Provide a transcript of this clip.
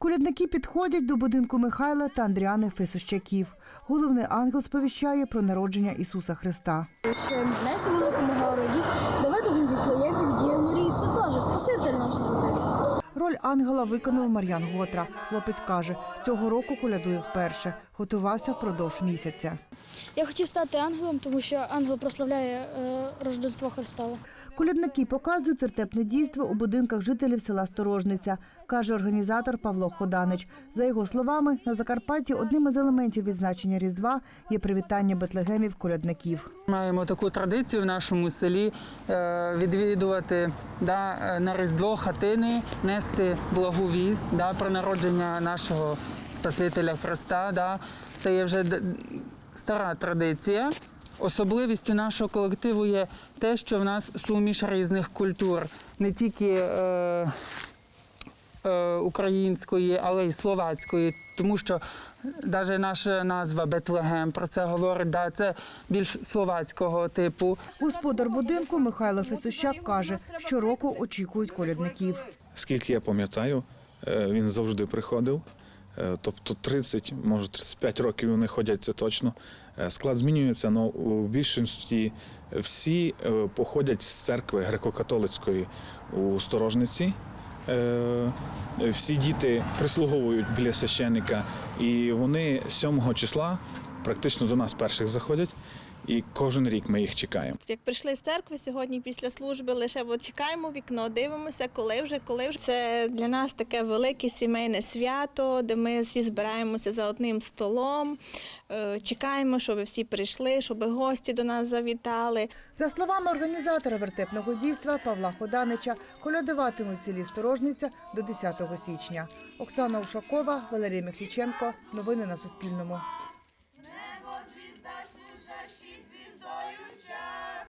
Колядники підходять до будинку Михайла та Андріани Фесощаків. Головний ангел сповіщає про народження Ісуса Христа. Ще несе великому городі, давай до Віфлеємі від Марії, Боже, Спаситель наш народився. Роль ангела виконав Мар'ян Готра. Хлопець каже, цього року колядує вперше. Готувався впродовж місяця. Я хотів стати ангелом, тому що ангел прославляє е, Рождество Христове. Колядники показують цертепне дійство у будинках жителів села Сторожниця, каже організатор Павло Ходанич. За його словами, на Закарпатті одним із елементів відзначення Різдва є привітання бетлегемів колядників. Маємо таку традицію в нашому селі е, відвідувати да, е, на Різдво хатини, нести благу вість да, про народження нашого Спасителя Христа. Да. Це є вже стара традиція. Особливістю нашого колективу є те, що в нас суміш різних культур, не тільки е, української, але й словацької, тому що навіть наша назва Бетлегем про це говорить, да, це більш словацького типу. Господар будинку Михайло Фесущак каже, щороку очікують колядників. Скільки я пам'ятаю, е, він завжди приходив. Е, Тобто 30, може 35 років вони ходять, це точно. Е, Склад змінюється, але у більшості всі походять з церкви греко-католицької у сторожниці. Е, Всі діти прислуговують біля священника, і вони 7 числа практично до нас перших заходять, і кожен рік ми їх чекаємо. Як прийшли з церкви сьогодні після служби, лише от чекаємо вікно, дивимося, коли вже, коли вже. Це для нас таке велике сімейне свято, де ми всі збираємося за одним столом, е, чекаємо, щоб всі прийшли, щоб гості до нас завітали. За словами організатора вертепного дійства Павла Ходанича, колядуватимуть селі Сторожниця до 10 січня. Оксана Ушакова, Валерій Михліченко. Новини на Суспільному.